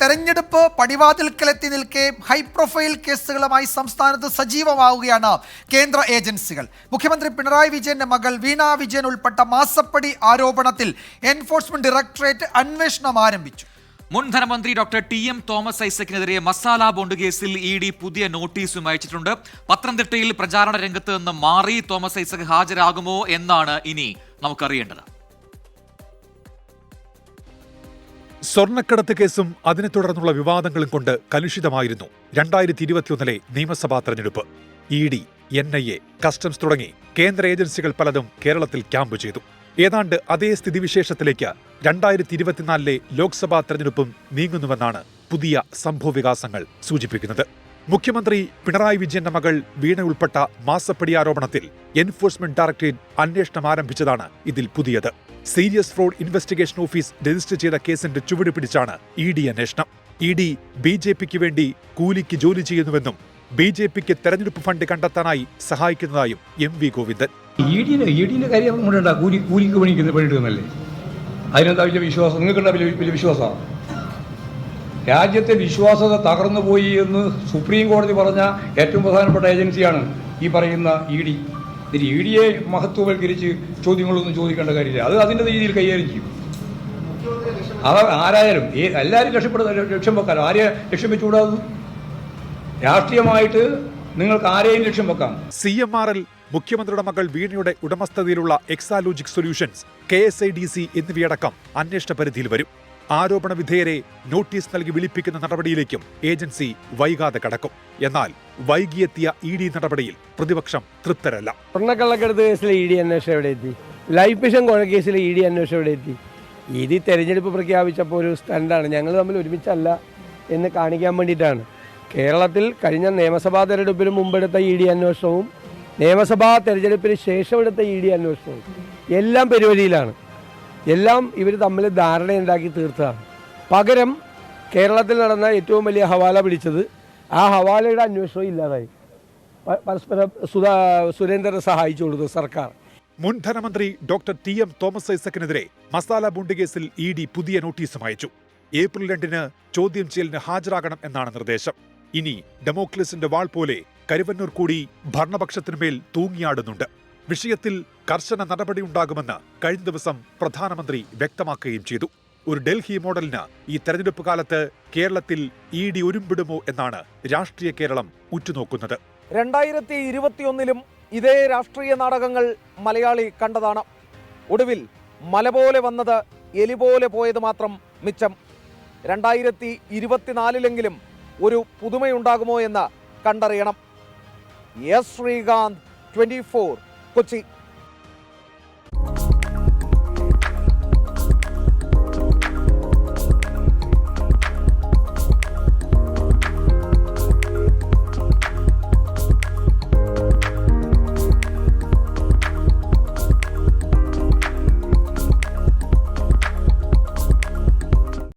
തെരഞ്ഞെടുപ്പ് പടിവാതിൽക്കലെത്തി നിൽക്കെ high profile കേസുകളുമായി സംസ്ഥാനത്ത് സജീവമാവുകയാണ് കേന്ദ്ര ഏജൻസികൾ. മുഖ്യമന്ത്രി പിണറായി വിജയന്റെ മകൾ വീണ വിജയൻ ഉൾപ്പെട്ട മാസപ്പടി ആരോപണത്തിൽ എൻഫോഴ്സ്മെന്റ് ഡയറക്ടറേറ്റ് അന്വേഷണം ആരംഭിച്ചു. മുൻ ധനമന്ത്രി ഡോക്ടർ ടി എം തോമസ് ഐസക്കിനെതിരെ മസാല ബോണ്ട് കേസിൽ ഇ ഡി പുതിയ നോട്ടീസും അയച്ചിട്ടുണ്ട്. പത്തനംതിട്ടയിൽ പ്രചാരണ രംഗത്ത് നിന്ന് മാറി തോമസ് ഐസക് ഹാജരാകുമോ എന്നാണ് ഇനി നമുക്കറിയേണ്ടത്. സ്വർണക്കടത്ത് കേസും അതിനെ തുടർന്നുള്ള വിവാദങ്ങളും കൊണ്ട് കലുഷിതമായിരുന്നു രണ്ടായിരത്തി ഇരുപത്തിയൊന്നിലെ നിയമസഭാ തെരഞ്ഞെടുപ്പ്. E D N I A customs തുടങ്ങി കേന്ദ്ര ഏജൻസികൾ പലതും കേരളത്തിൽ ക്യാമ്പ് ചെയ്തു. ഏതാണ്ട് അതേ സ്ഥിതിവിശേഷത്തിലേക്ക് രണ്ടായിരത്തി ഇരുപത്തിനാലിലെ ലോക്സഭാ തെരഞ്ഞെടുപ്പും നീങ്ങുന്നുവെന്നാണ് പുതിയ സംഭവവികാസങ്ങൾ സൂചിപ്പിക്കുന്നത്. മുഖ്യമന്ത്രി പിണറായി വിജയന്റെ മകൾ വീണ ഉൾപ്പെട്ട മാസപ്പടി ആരോപണത്തിൽ എൻഫോഴ്സ്മെന്റ് ഡയറക്ടറേറ്റ് അന്വേഷണം ആരംഭിച്ചതാണ് ഇതിൽ പുതിയത്. Serious fraud investigation office register ചെയ്ത കേസിന്റെ ചുവട് പിടിച്ചാണ് ഇ ഡി അന്വേഷണം. ഇ ഡി ബി ജെ പിക്ക് വേണ്ടി കൂലിക്ക് ജോലി ചെയ്യുന്നുവെന്നും ബി ജെ പിക്ക് തെരഞ്ഞെടുപ്പ് ഫണ്ട് കണ്ടെത്താനായി സഹായിക്കുന്നതായും എം വി ഗോവിന്ദൻ. കാര്യം കൂലി കൂലിക്ക് അതിനെന്താ വിശ്വാസം? നിങ്ങൾക്കുണ്ടാ വലിയ വിശ്വാസമാണ് രാജ്യത്തെ വിശ്വാസത തകർന്നു പോയി എന്ന് സുപ്രീം കോടതി പറഞ്ഞ ഏറ്റവും പ്രധാനപ്പെട്ട ഏജൻസിയാണ് ഈ പറയുന്ന ഇ ഡി. ഡിയെ മഹത്വവൽക്കരിച്ച് ചോദ്യങ്ങളൊന്നും ചോദിക്കേണ്ട കാര്യമില്ല. അത് അതിന്റെ രീതിയിൽ കൈകാര്യം ചെയ്യും. അവർ ആരായാലും ഏ- എല്ലാവരും രക്ഷപ്പെടുന്ന ലക്ഷ്യം വെക്കാലോ. ആരെ ലക്ഷ്യം വെച്ചുകൂടാ രാഷ്ട്രീയമായിട്ട് നിങ്ങൾക്ക് ആരെയും ലക്ഷ്യം വെക്കാം. സി എം ആർ എൽ മുഖ്യമന്ത്രിയുടെ മകൾ വീണയുടെ ഉടമസ്ഥതയിലുള്ള Exalogic solutions K S I D C എന്നിവയടക്കം അന്വേഷണ പരിധിയിൽ വരും. ആരോപണ വിധേയരെ നോട്ടീസ് നൽകി വിളിപ്പിക്കുന്ന നടപടിയിലേക്കും ഏജൻസി വൈകാതെ കടക്കും. എന്നാൽ വൈകിയെത്തിയ ഇ ഡി നടപടിയിൽ പ്രതിപക്ഷം തൃപ്തരല്ല. സ്വർണക്കള്ളക്കടത്ത് കേസിലെ ഇ ഡി അന്വേഷണം എവിടെ എത്തി? ലൈഫ് മിഷൻ കൊലക്കേസിലെ ഇ ഡി അന്വേഷണം എവിടെ എത്തി? ഇ ഡി തെരഞ്ഞെടുപ്പ് പ്രഖ്യാപിച്ചപ്പോൾ ഒരു സ്റ്റണ്ടാണ്. ഞങ്ങൾ തമ്മിൽ ഒരുമിച്ചല്ല എന്ന് കാണിക്കാൻ വേണ്ടിയിട്ടാണ്. കേരളത്തിൽ കഴിഞ്ഞ നിയമസഭാ തെരഞ്ഞെടുപ്പിന് മുമ്പെടുത്ത ഇ ഡി അന്വേഷണവും നിയമസഭാ തെരഞ്ഞെടുപ്പിന് ശേഷം എടുത്ത ഇ ഡി അന്വേഷണവും എല്ലാം പെരുവഴിയിലാണ് എല്ലാം ഇവർ തമ്മിൽ ധാരണയുണ്ടാക്കി തീർത്തതാണ്. പകരം കേരളത്തിൽ നടന്ന ഏറ്റവും വലിയ ഹവാല പിടിച്ചത് ആ ഹവാലയുടെ അന്വേഷണം ഇല്ലാതായി. പരസ്പരം സുധാ സുരേന്ദ്രനെ സഹായിച്ചു കൊടുത്തു സർക്കാർ. മുൻ ധനമന്ത്രി ഡോക്ടർ ടി എം തോമസ് ഐസക്കിനെതിരെ മസാല ബോണ്ട് കേസിൽ ഇ ഡി പുതിയ നോട്ടീസും അയച്ചു. ഏപ്രിൽ രണ്ടിന് ചോദ്യം ചെയ്യലിന് ഹാജരാകണം എന്നാണ് നിർദ്ദേശം. ഇനി ഡെമോക്ലിസിന്റെ വാൾ പോലെ കരുവന്നൂർ കൂടി ഭരണപക്ഷത്തിനുമേൽ തൂങ്ങിയാടുന്നുണ്ട്. വിഷയത്തിൽ കർശന നടപടിയുണ്ടാകുമെന്ന് കഴിഞ്ഞ ദിവസം പ്രധാനമന്ത്രി വ്യക്തമാക്കുകയും ചെയ്തു. ഒരു ഡൽഹി മോഡലിന് ഈ തെരഞ്ഞെടുപ്പ് കാലത്ത് കേരളത്തിൽ ഇ ഡി ഒരുമ്പിടുമോ എന്നാണ് രാഷ്ട്രീയ കേരളം ഉറ്റുനോക്കുന്നത്. രണ്ടായിരത്തി ഇരുപത്തിയൊന്നിലും ഇതേ രാഷ്ട്രീയ നാടകങ്ങൾ മലയാളി കണ്ടതാണ്. ഒടുവിൽ മല പോലെ വന്നത് എലി പോലെ പോയത് മാത്രം മിച്ചം. രണ്ടായിരത്തി ഇരുപത്തിനാലിലെങ്കിലും ഒരു പുതുമയുണ്ടാകുമോ എന്ന് കണ്ടറിയണം. S Sreekanth twenty four. Kochi